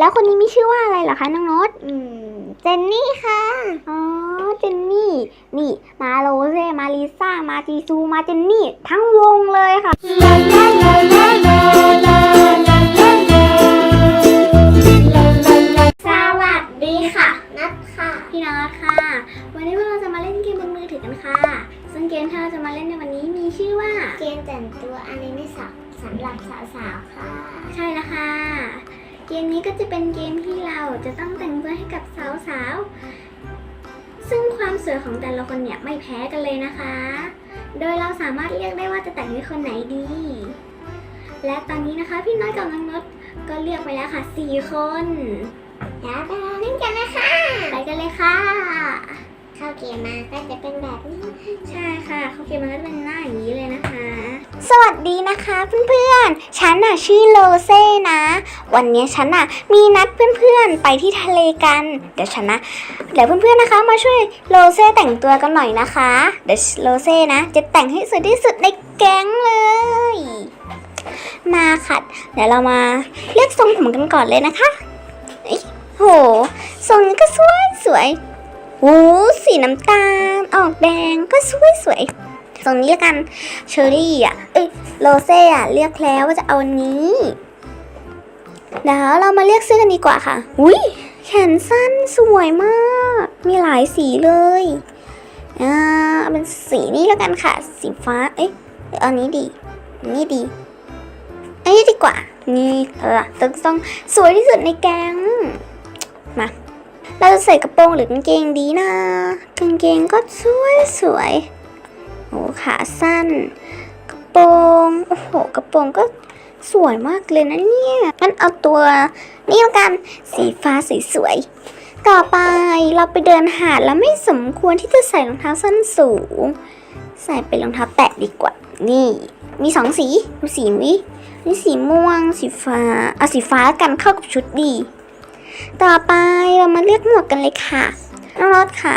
แล้วคนนี้มีชื่อว่าอะไรเหรอคะน้องโน้ตอืมเจนนี่ค่ะ อ๋อ เจนนี่ นี่ มาโรเซ่มาลิซ่า มาจีซู มาเจนนี่ ทั้งวงเลยค่ะ สวัสดีค่ะ นัดค่ะ พี่น็อตค่ะ วันนี้พวกเราจะมาเล่นเกมบนมือถือกันค่ะ ซึ่งเกมที่เราจะมาเล่นในวันนี้มีชื่อว่า เกมแต่งตัวอันนี้ไม่สับสำหรับสาวๆ เกมนี้ก็จะเป็นเกมที่เราจะต้องแต่งตัวให้กับสาวๆ ซึ่งความสวยของแต่ละคนเนี่ยไม่แพ้กันเลยนะคะ โดยเราสามารถเลือกได้ว่าจะแต่งให้คนไหนดี และตอนนี้นะคะพี่น้อยกับน้องนดก็เลือกไปแล้วค่ะ 4 คนแล้วไปเล่นกันนะคะ ไปกันเลยค่ะ เข้าเกมมาก็จะเป็นแบบนี้ใช่ค่ะเขาเขียนมาก็จะเป็นหน้าอย่างนี้เลยนะคะ สวัสดีนะคะเพื่อนๆฉันน่ะชื่อโลเซ่นะ วันนี้ฉันน่ะมีนัดเพื่อนๆไปที่ทะเลกัน เดี๋ยวฉันนะเดี๋ยวเพื่อนๆนะคะ มาช่วยโลเซ่แต่งตัวกันหน่อยนะคะเดี๋ยวโลเซ่นะ จะแต่งให้สวยที่สุดในแก๊งเลยมาค่ะ เดี๋ยวเรามาเลือกทรงผมกันก่อนเลยนะคะเอ้โหทรงนี้ก็สวยสวย ๆหูสีน้ำตาล ออกแดงก็สวยสวยตรงนี้ละกันเชอรี่อะ เอ้ยโรเซ่อะเลือกแล้วว่าจะเอาอันนี้เดี๋ยวเรามาเลือกเสื้อกันดีกว่าค่ะอุ้ยแขนสั้นสวยมาก มีหลายสีเลยอ่าเอาเป็นสีนี้แล้วกันค่ะ สีฟ้า เอ้ยเอาอันนี้ดีนนี้ดี อันนี้ดีกว่า นี่เออต้องต้องสวยที่สุดในแก๊งมา เราจะใส่กระโปรงหรือกางเกงดีนะกางเกงก็สวยสวยโอ้ขาสั้น กระโปรงโอ้โหกระโปรงก็สวยมากเลยนะเนี่ยงั้นเอาตัวนี่แล้วกันสีฟ้าสวยๆต่อไปเราไปเดินหาดแล้วไม่สมควรที่จะใส่รองเท้าส้นสูง ใส่เป็นรองเท้าแตะดีกว่า นี่ มีสองสีดูสีนี้นี่สีม่วง สีฟ้าเอาสีฟ้าแล้วกันเข้ากับชุดดี ต่อไปเรามาเลือกหมวกกันเลยค่ะน้องรถค่ะ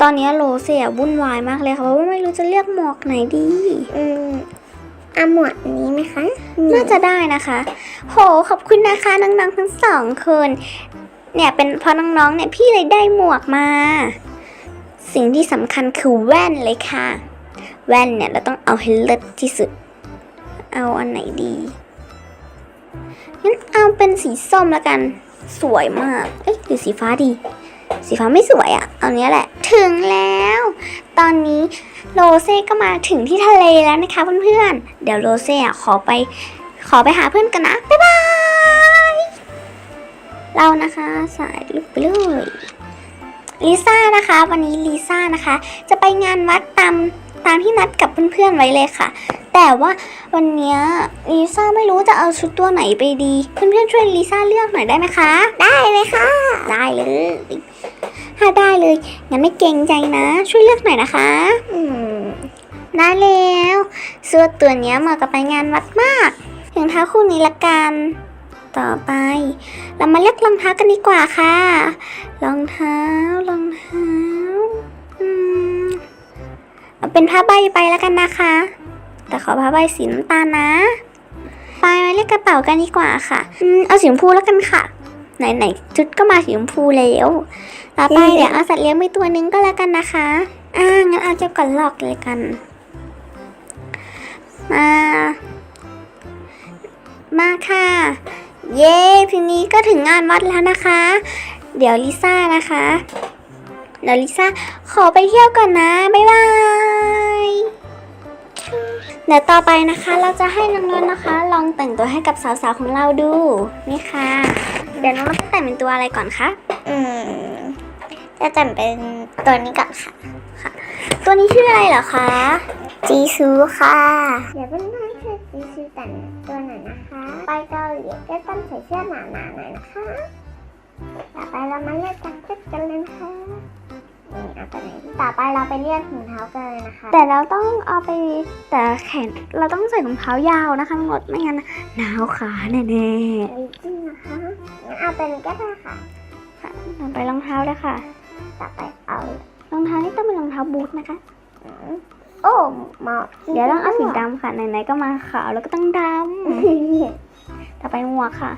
ตอนนี้โรเซียวุ่นวายมากเลยค่ะเพราะว่าไม่รู้จะเลือกหมวกไหนดี อืมเอาหมวดนี้ไหมคะ น่าจะได้นะคะ โห ขอบคุณนะคะน้องๆทั้งสองคน เนี่ยเป็นเพราะน้องๆเนี่ยพี่เลยได้หมวกมา สิ่งที่สำคัญคือแว่นเลยค่ะ แว่นเนี่ยเราต้องเอาให้เลิศที่สุด เอาอันไหนดี งั้นเอาเป็นสีส้มแล้วกัน สวยมาก เอ๊ะหรือสีฟ้าดี สีฟ้าไม่สวยอะ่ะ เอาเนี้ยแหละ ถึงแล้ว ตอนนี้โรเซ่ก็มาถึงที่ทะเลแล้วนะคะเพื่อนๆ เดี๋ยวโรเซ่อะขอไปขอไปหาเพื่อนกันนะ บ๊ายบาย เรานะคะสายลุกไปเลย ลิซ่านะคะ วันนี้ลิซ่านะคะ จะไปงานวัดตามตามที่นัดกับเพื่อนๆไว้เลยค่ะ แต่ว่าวันเนี้ยลิซ่าไม่รู้จะเอาชุดตัวไหนไปดี เพื่อนๆช่วยลิซ่าเลือกหน่อยได้ไหมคะ ได้เลยค่ะ ได้เลยถ้าได้เลยงั้นไม่เกรงใจนะ ช่วยเลือกหน่อยนะคะอืมได้แล้วเสื้อตัวเนี้ยเหมาะกับไปงานวัดมากรองเท้าคู่นี้ละกัน ต่อไป เรามาเลือกรองเท้ากันดีกว่าค่ะ รองเท้ารองเท้าอืมเอาเป็นผ้าใบไปแล้วกันนะคะ แต่ขอผ้าใบสีน้ำตาลนะไปมาเลือกกระเป๋ากันดีกว่าค่ะอืมเอาสีชมพูแล้วกันค่ะ ไหนๆชุดก็มาสีชมพูแล้วต่อไปเดี๋ยวเอาสัตว์เลี้ยงไปตัวนึงก็แล้วกันนะคะ อ่างั้นเอาเจ้ากระลอกเลยกัน มา มาค่ะ เย้ทีนี้ก็ถึงงานวัดแล้วนะคะ เดี๋ยวลิซ่านะคะเดี๋ยวลิซ่าขอไปเที่ยวก่อนนะ บ๊ายบาย เดี๋ยวต่อไปนะคะเราจะให้น้องนนท์นะคะ ลองแต่งตัวให้กับสาวๆของเราดู นี่ค่ะ เดี๋ยวน้องนนท์แต่งเป็นตัวอะไรก่อนคะ อืม จะแต่งเป็นตัวนี้ก่อนค่ะ ตัวนี้ชื่ออะไรเหรอคะ จีซูค่ะ เดี๋ยวเพื่อนๆช่วยจีซูแต่งตัวหน่อยนะคะ ไปเกา หลีก็ต้องใส่เสื้อหนาๆหน่อยนะคะ ต่อไปเรามาเลือกจักเก็ตกันเลยนะคะนี่เอาตัวไหนต่อไปเราไปเลือกถุงเท้ากันเลยนะคะ แต่เราต้องเอาไปแต่แขนเราต้องใส่รองเท้ายาวนะคะหมดไม่งั้นหนาวขาแน่จริงนะคะงั้นเอาตัวนี้ก็ได้ค่ะๆค่ะต่อไปรองเท้าเลยค่ะ ต่อไปเอารองเท้านี่ต้องเป็นรองเท้าบูทนะคะอืมโอ้เหมาะเดี๋ยวต้องเอาสีดำค่ะไหนๆก็มาขาวแล้วก็ต้องดำ ต่อไปหมวกค่ะ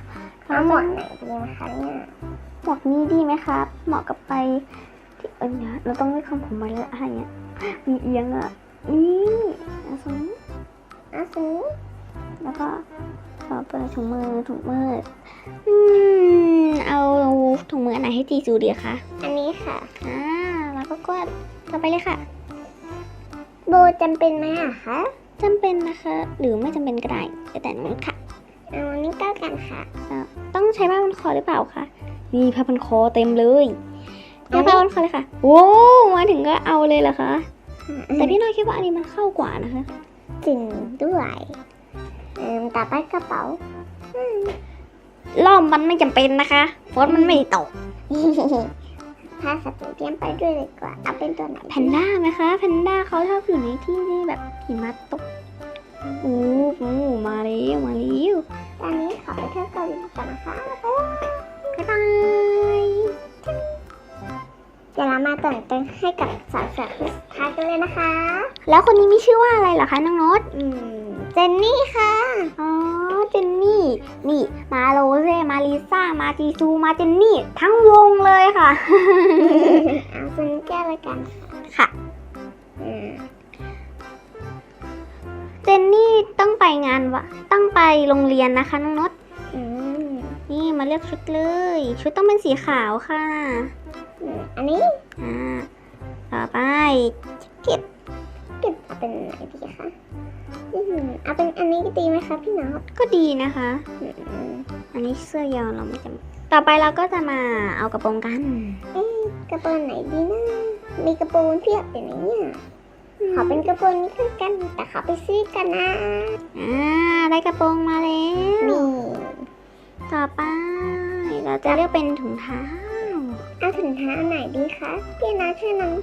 เราเอาหมวกไหนดีนะคะเนี่ยหมวกนี้ดีไหมครับ เหมาะกับไปที่เออเนี่ยเราต้องไม่คำผมมาแล้วอะไรเงี้ยมีเอียงอะนี่เอาตรงนี้เอาสีนี้แล้วก็ต่อไปถุงมือถุงมืออืมเอาถุงมืออันไหนให้จีจูดีคะอันนี้ค่ะอ่าแล้วก็กดต่อไปเลยค่ะโบจำเป็นไหมอะคะจำเป็นนะคะ หรือไม่จำเป็นก็ได้แล้วแต่น้องค่ะ เอาอันนี้ก็กันค่ะอ่าต้องใช้ผ้าพันคอหรือเปล่าคะนี่ผ้าพันคอเต็มเลยเอาผ้าพันคอเลยค่ะโอ้มาถึงก็เอาเลยเหรอคะแต่พี่น้อยคิดว่าอันนี้มันเข้ากว่านะคะจริงด้วยเอิ่มต่อไปกระเป๋าล่อมมันไม่จำเป็นนะคะฝนมันไม่ได้ตกพาสัตว์เลี้ยงไปด้วยเลยดีกว่า เอาเป็นตัวไหนแพนด้าไหมคะแพนด้าเขาชอบอยู่ในที่ที่แบบหิมะตก เที่ยวเกาหลีก่อนนะคะบ๊ายบายเดี๋ยวเรามาแต่งเต็มให้กับสาวสือคนสุดท้ายกันเลยนะคะ แล้วคนนี้มีชื่อว่าอะไรเหรอคะน้องโนตอืมเจนนี่ค่ะ อ๋อ เจนนี่ นี่ มาโรเซ่มาลิซ่า มาจีซู มาเจนนี่ ทั้งวงเลยค่ะ เอาซุนแก้วเลยกัน ค่ะเจนนี่ต้องไปงานวะต้องไปโรงเรียนนะคะน้องนตอืมนี่ มาเลือกชุดเลย ชุดต้องเป็นสีขาวค่ะอืมอันนี้อ่าต่อไปเก็บเอาเป็นไหนดีคะอืมเอาเป็นอันนี้ดีไหมคะพี่น้องก็ดีนะคะอืมอันนี้เสื้อยาวเราไม่จำต่อไปเราก็จะมาเอากระโปรงกันเอ๊ะกระโปรงไหนดีนะมีกระโปรงเพียบเลยนะเนี่ยขอเป็นกระโปรงนี้คือกัน แต่ขอไปซื้อกันนะอ่าได้กระโปรงมาแล้วนี่ต่อไป เราจะเลือกเป็นถุงเท้าเอาถุงเท้าอันไหนดีคะ พี่นาช่วยน้อง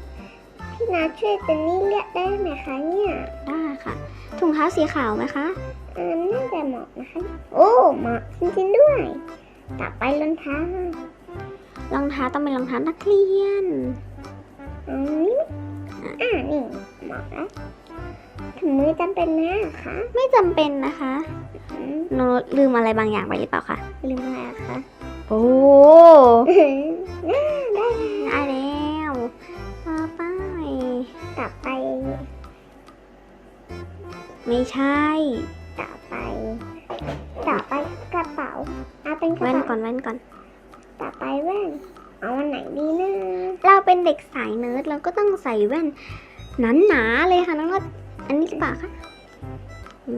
พี่นาช่วยเจนนี่เลือกได้ไหมคะเนี่ยได้ค่ะ ถุงเท้าสีขาวไหมคะเออน่าจะเหมาะนะคะ โอ้เหมาะจริงๆด้วย ต่อไปรองเท้ารองเท้าต้องเป็นรองเท้านักเรียนอันนี้อ่านี่เหมาะแล้วถุงมือจำเป็นไหมอะคะไม่จำเป็นนะคะอืมโนตลืมอะไรบางอย่างไปหรือเปล่าคะลืมอะไรอะคะ โอ้น่าได้แล้วต่อไป ต่อไป ไม่ใช่ ต่อไป ต่อไปกระเป๋าเอาเป็นกระแว่นเป๋าก่อนแว่นก่อน ต่อไปแว่นเอาวันไหนดีนะเราเป็นเด็กสายเนิร์ดเราก็ต้องใส่แว่นหนาๆเลยค่ะน้องโนตอันนี้หรือเปล่าคะอื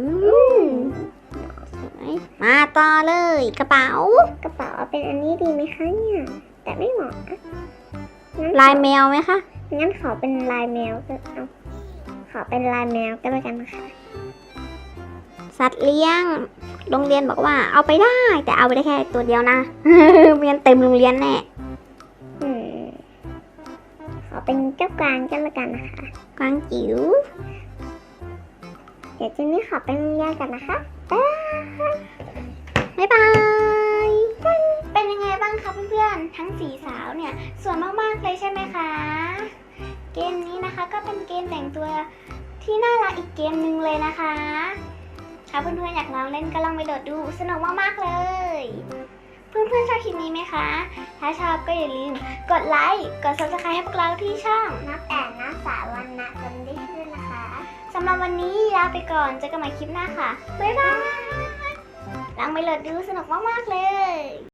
ม มาต่อเลยกระเป๋า กระเป๋าเอาเป็นอันนี้ดีไหมคะเนี่ย แต่ไม่เหมาะอะงั้นลายแมวไหมคะ งั้นขอเป็นลายแมวก็เอาขอเป็นลายแมวก็แล้วกันค่ะสัตว์เลี้ยง โรงเรียนบอกว่าเอาไปได้ แต่เอาไปได้แค่ตัวเดียวนะ เรียนเต็มโรงเรียนแน่อืมขอเป็นเจ้ากวางก็แล้วกันนะคะ กวางจิ๋ว เดี๋ยวเจนนี่ขอเป็นยากันนะคะบ๊ายบาย บ๊ายบายเป็นยังไงบ้างคะเพื่อนๆ ทั้งสี่สาวเนี่ยสวยมากๆเลยใช่ไหมคะ เกมนี้นะคะก็เป็นเกมแต่งตัวที่น่ารักอีกเกมหนึ่งเลยนะคะถ้าเพื่อนๆอยากลองเล่นก็ลองไปโหลดดูสนุกมากๆเลย เพื่อนๆชอบคลิปนี้ไหมคะ ถ้าชอบก็อย่าลืมกดไลค์กด subscribe ให้พวกเราที่ช่องนับแต่นับสาวันนะจนได้ขึ้นนะคะสำหรับวันนี้ลาไปก่อนเจอกันใหม่คลิปหน้าค่ะบ๊ายบายั้งไปโหลดดูสนุกมาก ๆ เลย